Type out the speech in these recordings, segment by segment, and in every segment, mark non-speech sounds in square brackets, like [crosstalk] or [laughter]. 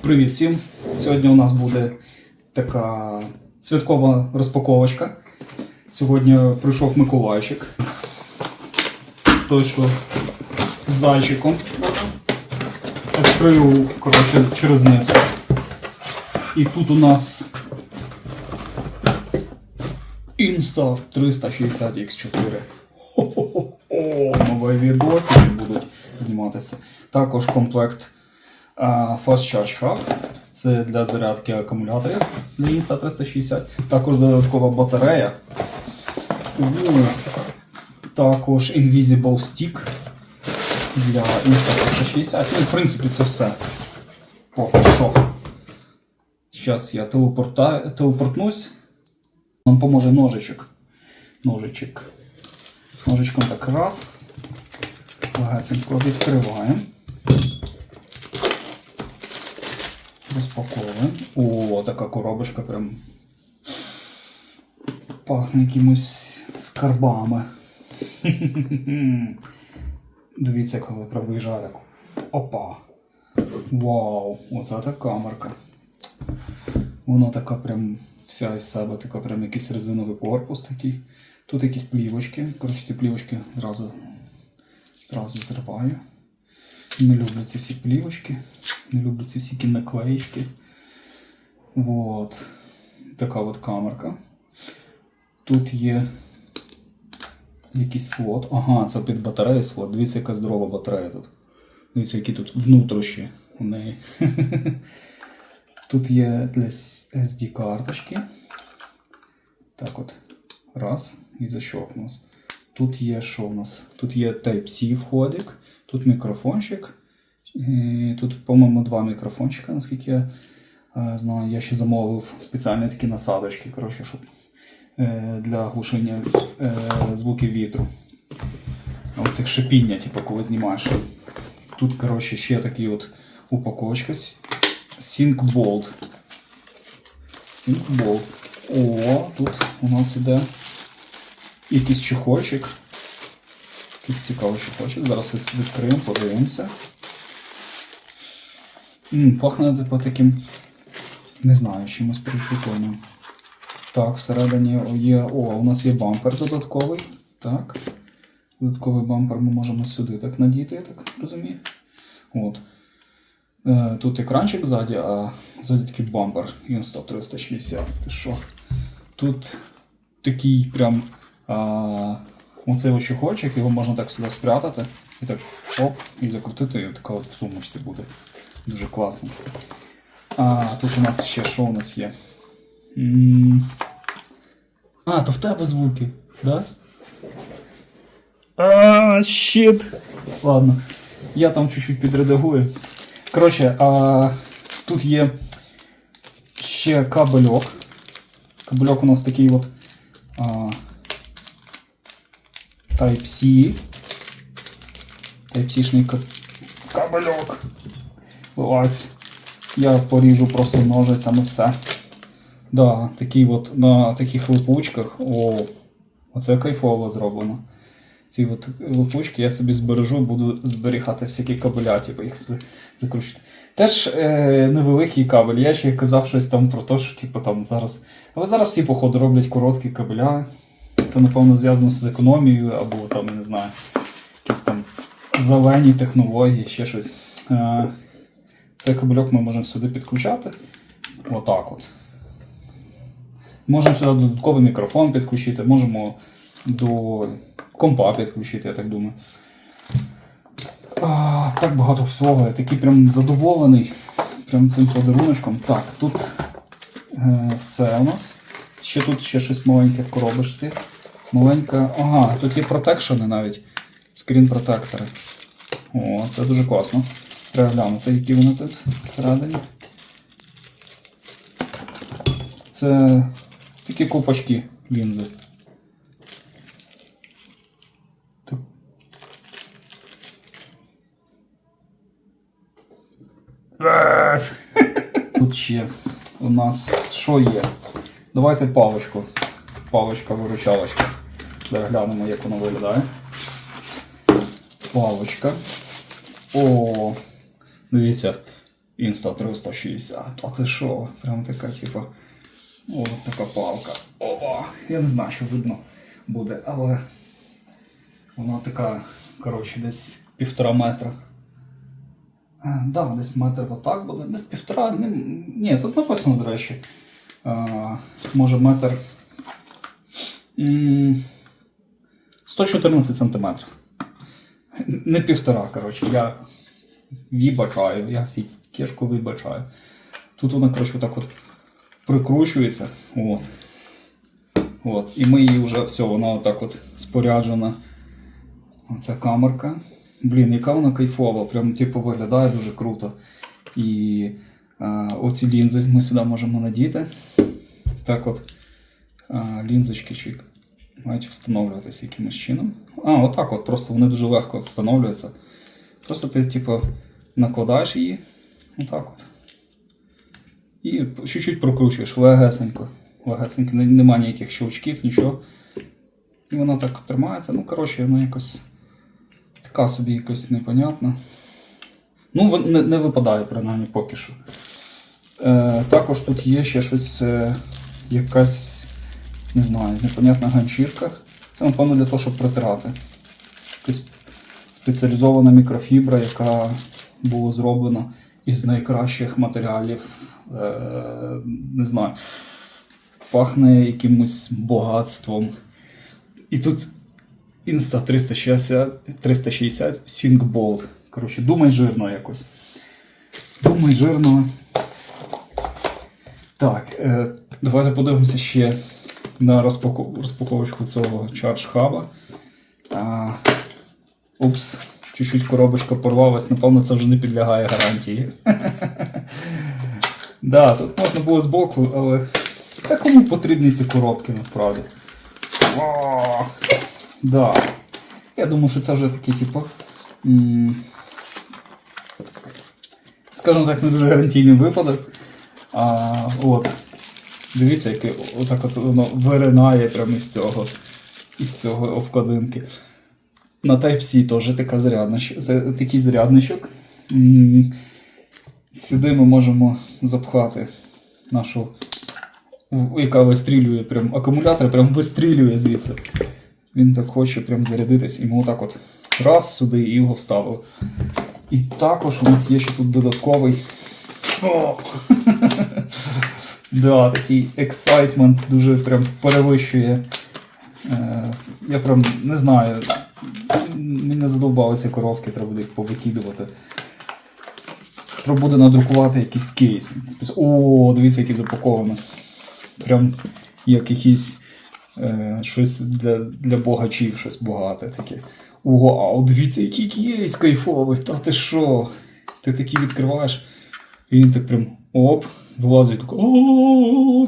Привіт всім! Сьогодні у нас буде така святкова розпаковочка. Сьогодні прийшов Миколайчик. Той, що з зайчиком. Відкрив коротше, через низ. І тут у нас Insta 360 X4. Хо-хо-хо, нові відосики будуть зніматися. Також комплект Fast Charge Hub. Це для зарядки акумуляторів для Insta 360. Також додаткова батарея. Також Invisible Stick для Insta 360. Ну, в принципі, це все. Поки що. Зараз я телепорта... телепортнусь. Нам поможе ножичок. Ножичок. Ножичком так раз. Легесенько відкриваємо. Розпаковуємо. О, така коробочка прям пахне якимось скарбами. [laughs] Дивіться, коли виїжджає так. Опа. Вау, оце та камерка. Вона така прям вся із себе, така прям якийсь резиновий корпус такий. Тут якісь плівочки. Коротше, ці плівочки зразу, зразу зриваю. Не люблю ці всі плівочки. Не люблю ці всі наклеїчки. Вот. Така от камерка. Тут є якийсь слот. Ага, це під батарею слот. Дивіться, яка здорова батарея тут. Дивіться, які тут внутрішні у неї. [laughs] Тут є для SD карточки. Так от. Раз. І защелкнувся. Тут є що у нас? Тут є Type-C входик, тут мікрофончик. І тут, по-моєму, два мікрофончика, наскільки я е, знаю. Я ще замовив спеціальні такі насадочки, коротше, щоб е, для глушення е, звуків вітру. Оцих шипіння, типу, коли знімаєш. Тут, коротше, ще такий от упаковочка. Sync Bolt. О, тут у нас іде якийсь чехольчик. Якийсь цікавий чехольчик. Зараз відкриємо, подивимося. М, пахне типу таким. Не знаю, чимось прикольним. Так, всередині є. О, у нас є бампер додатковий. Так. Додатковий бампер ми можемо сюди так надіти, я так розумію. От. Е, Тут екранчик ззаді, а ззаді такий бампер Insta 360. Ти що? Тут такий прям а, оцей ось його можна так сюди спрятати і так оп, і закрутити, і така от в сумочці буде. Дуже класно. А тут у нас ще що у нас є? А, то в тебе звуки, да? А, щит. Ладно. Я там чуть-чуть підредагую. Коротше, а, тут є ще кабельок. Кабельок у нас такий от Type-C. Type-C-шний кабельок. Ось. Я поріжу просто ножицями все. Да, такий от на таких липучках. О, оце кайфово зроблено. Ці от липучки я собі збережу, буду зберігати всякі кабеля, типу їх закручувати. Теж е, невеликий кабель. Я ще казав щось там про те, що типу, там зараз. Але зараз всі, походу, роблять короткі кабеля. Це, напевно, зв'язано з економією, або там, не знаю, якісь там зелені технології, ще щось. Е, цей кабельок ми можемо сюди підключати. Отак от. Можемо сюди додатковий мікрофон підключити, можемо до компа підключити, я так думаю. А, так багато всього. Я такий прям задоволений прям цим подаруночком. Так, тут е, все у нас. Ще тут ще щось маленьке в коробочці. Маленька. Ага, тут є протекшени навіть. Скрін протектори. О, це дуже класно. Треба глянути, які вони тут всередині. Це такі купочки лінзи. Тут ще у нас що є? Давайте паличку. Паличка-виручалочка. Зараз глянемо, як воно виглядає. Паличка. О, дивіться. Insta 360. А ти що? Прям така, типу, о, така палка. О, я не знаю, що видно буде, але вона така, коротше, десь півтора метра. А, да, десь метр отак буде. Десь півтора. Ні, ні тут написано, до речі. А, може метр. 114 сантиметрів. Не півтора, коротше. Я вибачаю, я сі кішку вибачаю. Тут вона, коротше, отак от прикручується. От. От. І ми її вже все, вона отак от споряджена. Оця камерка. Блін, яка вона кайфова, прям типу виглядає дуже круто. І а, оці лінзи ми сюди можемо надіти. Так от а, лінзочки чик мають встановлюватися якимось чином. А, отак от, просто вони дуже легко встановлюються. Просто ти, типу, накладаєш її. Отак от. І чуть-чуть прокручуєш легесенько. Легесенько, не- нема ніяких щелчків, нічого. І вона так тримається. Ну, коротше, вона якось така собі якось непонятна. Ну, не, не випадає, принаймні, поки що. Е, також тут є ще щось, е, якась, не знаю, непонятна ганчірка. Це, напевно, для того, щоб протирати. Якась спеціалізована мікрофібра, яка була зроблена із найкращих матеріалів. Е, не знаю. Пахне якимось багатством. І тут Insta 360, 360 Sync Коротше, думай жирно якось. Думай жирно. Так, е, давайте подивимося ще на розпаковочку цього Charge Hub. Упс, чуть-чуть коробочка порвалась, напевно, це вже не підлягає гарантії. [laughs] Да, тут можна було збоку, але та кому потрібні ці коробки насправді? О, да. Я думаю, що це вже такий, типу. Скажімо так, не дуже гарантійний випадок. А, от. Дивіться, яке отак от воно виринає прямо із цього, із цього обкладинки. На Type-C теж така заряднич, такий зарядничок. Сюди ми можемо запхати нашу, яка вистрілює, прям акумулятор прям вистрілює звідси. Він так хоче прям зарядитись, і ми отак от раз сюди і його вставили. І також у нас є ще тут додатковий. [laughs] Да, такий ексайтмент дуже прям перевищує. Е, я прям не знаю. Мене задовбали ці коробки, треба буде їх повикидувати. Треба буде надрукувати якийсь кейс. О, дивіться, який запакований. Прям як якийсь е, щось для, для богачів, щось багате таке. Вау, дивіться, який кейс кайфовий, та ти що? Ти такий відкриваєш, і він так прям оп, вилазить так,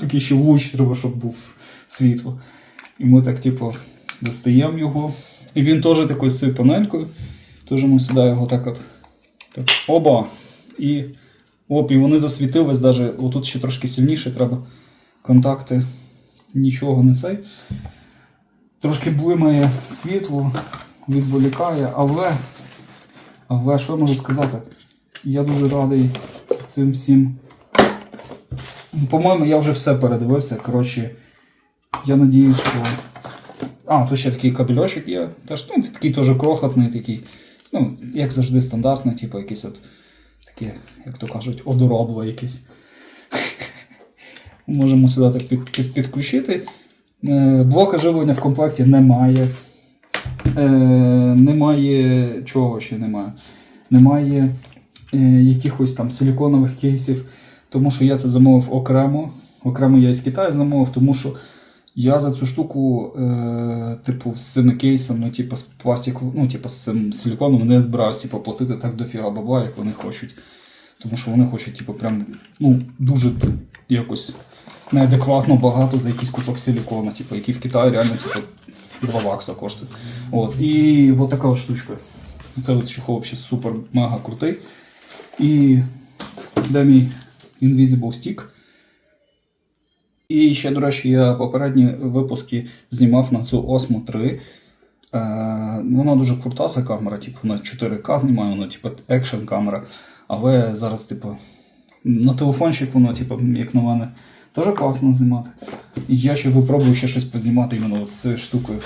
такий ще луч треба, щоб був світло. І ми так, типу, достаємо його. І він теж такою з цією панелькою. Теж ми сюди його так от. Так, оба. І оп, і вони засвітились навіть. Отут ще трошки сильніше треба контакти. Нічого не цей. Трошки блимає світло, відволікає, але. Але що я можу сказати? Я дуже радий з цим всім. По-моєму, я вже все передивився. Коротше, я надіюсь, що. А, тут ще такий кабельочок є. Теж, ну, такий теж крохотний, такий. Ну, як завжди, стандартний, типу якийсь от таке, як то кажуть, одоробло якесь. [laughs] Можемо сюди так під, під, підключити. Е, Блока живлення в комплекті немає. Е, немає чого ще немає. Немає е, якихось там силіконових кейсів, тому що я це замовив окремо. Окремо я із Китаю замовив, тому що я за цю штуку, е, типу, з цими кейсами, типу, з пластику, ну, типу, з цим силіконом не збираюся типу, платити так дофіга бабла, як вони хочуть. Тому що вони хочуть, типу, прям, ну, дуже якось неадекватно багато за якийсь кусок силікону, типу, який в Китаї реально, типу, 2 бакса коштує. От. І от така от штучка. Це от чехол взагалі супер мега крутий. І де мій Invisible Stick. І ще, до речі, я попередні випуски знімав на цю Osmo 3. Е, вона дуже крута ця камера, типу, на 4К знімає, вона типу екшн камера. Але зараз, типу, на телефончик воно, типу, як на мене, теж класно знімати. І я ще попробую ще щось познімати іменно з цією штукою.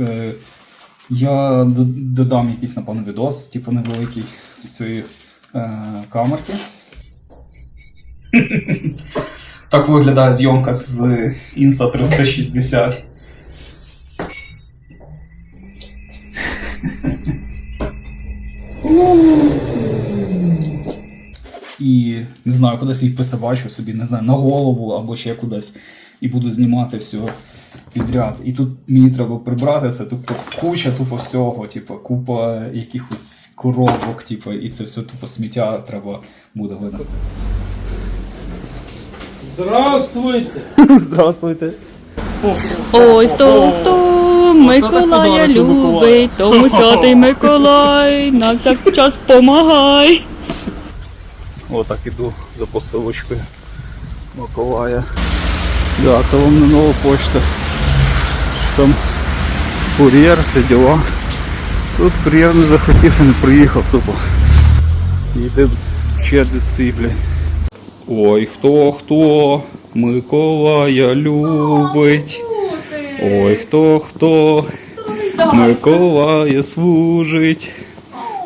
Е, я додам якийсь, напевно, відос, типу невеликий з цієї е, камерки. Так виглядає зйомка з Insta 360. І не знаю, кудись їх пособачу собі, не знаю, на голову або ще кудись, і буду знімати все підряд. І тут мені треба прибрати це, тупо куча тупо всього, типу, купа якихось коробок, типу, і це все тупо сміття треба буде винести. Здравствуйте! [laughs] Здравствуйте. Ой, хто хто Миколая любить, тому святий [laughs] Миколай на всяк час помагай. Отак іду за посилочкою Миколая. Да, це вам не нова почта. Там кур'єр, все діла. Тут кур'єр не захотів і не приїхав тупо. Йде в черзі стоїть, блядь. Ой, хто хто Миколая любить. Ой, хто хто Миколая служить.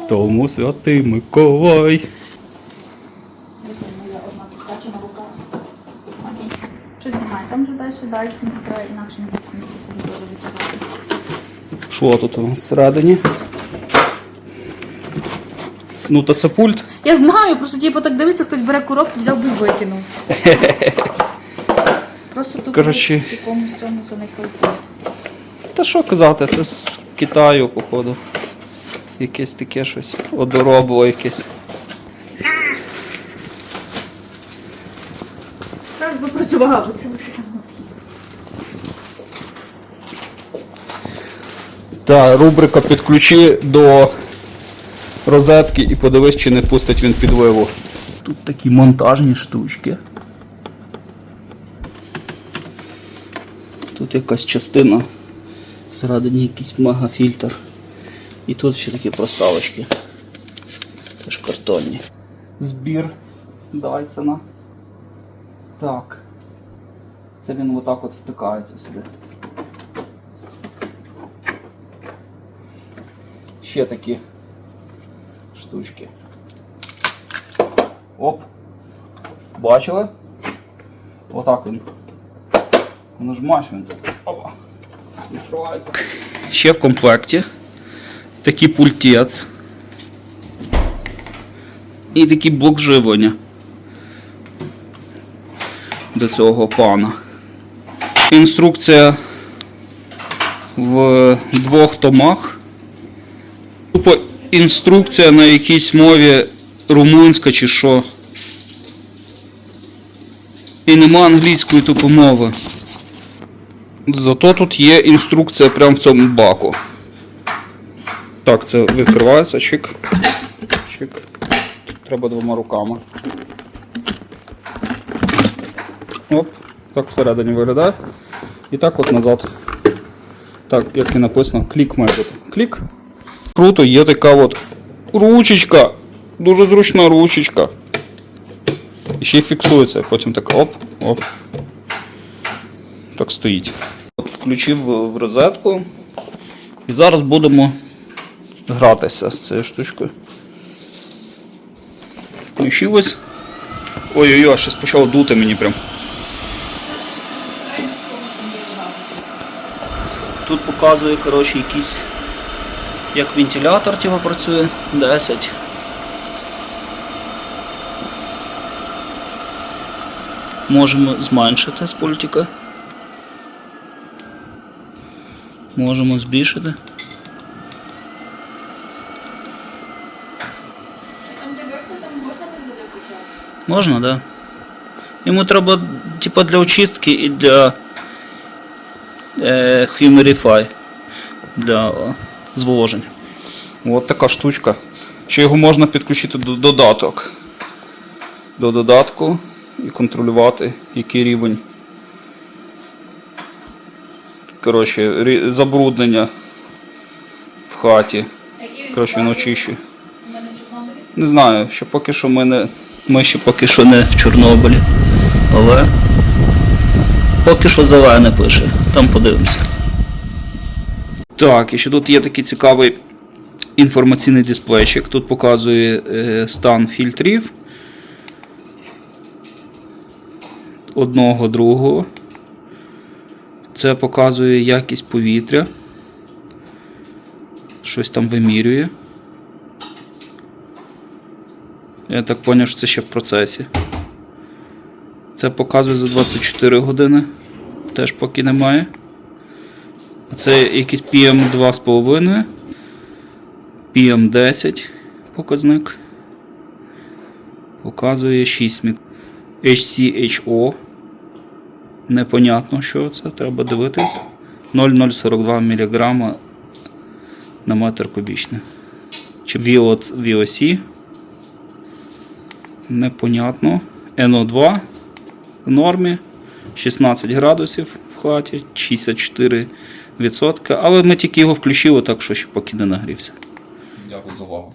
Тому святий Миколай. Що знімає? Там же далі далі інакше не буде. Що тут у нас всередині? Ну, то це пульт. Я знаю, просто типу так дивиться, хтось бере коробку, взяв би і викинув. [laughs] Просто тут Коротше. в якомусь цьому не. Та що казати, це з Китаю, походу. Якесь таке щось. Одоробло якесь. Зараз би працював, бо це Та, рубрика підключи до розетки і подивись, чи не пустить він підливу. Тут такі монтажні штучки. Тут якась частина. Всередині якийсь мегафільтр. І тут ще такі проставочки. Теж картонні. Збір Дайсона. Так. Це він отак от втикається сюди. Ще такі штучки. Оп. Бачили? Отак він. Нажимаєш він тут. Опа. Відкривається. Ще в комплекті такий пультець. І такий блок живлення до цього пана. Інструкція в двох томах. Тупо інструкція на якійсь мові румунська чи що. І нема англійської тупо мови. Зато тут є інструкція прямо в цьому баку. Так, це відкривається, чик. Чик. Треба двома руками. Оп, так всередині виглядає. І так от назад. Так, як і написано, клік має бути. Клік. Круто, є така от ручечка. Дуже зручна ручечка. І ще й фіксується. Потім так оп, оп. Так стоїть. Включив в розетку. І зараз будемо гратися з цією штучкою. Включилось. Ой-ой-ой, щось почало дути мені прям. Тут показує, коротше, якийсь як вентилятор типу, працює 10. Можемо зменшити з пультика. Можемо збільшити. Там дивився, там можна без води включати. Можна, так? Да? Йому треба типа для очистки і для е, Humidify, для зволожень. От така штучка. Ще його можна підключити до додаток. До додатку і контролювати, який рівень. Коротше, забруднення в хаті. Коротше, він очищує. Не знаю, ще поки що ми не, Ми ще поки що не в Чорнобилі. Але поки що зелене пише. Там подивимося. Так, і ще тут є такий цікавий інформаційний дисплейчик. Тут показує е, стан фільтрів. Одного, другого. Це показує якість повітря. Щось там вимірює. Я так зрозумів, що це ще в процесі. Це показує за 24 години. Теж поки немає. Це якийсь PM 2,5. PM 10 показник. Показує 6 мік. HCHO. Непонятно, що це, треба дивитись. 0,042 мг на метр кубічний. Чи VOC. Непонятно. NO2 в нормі. 16 градусів в хаті, 64%. Але ми тільки його включили, так що ще поки не нагрівся. Дякую за увагу.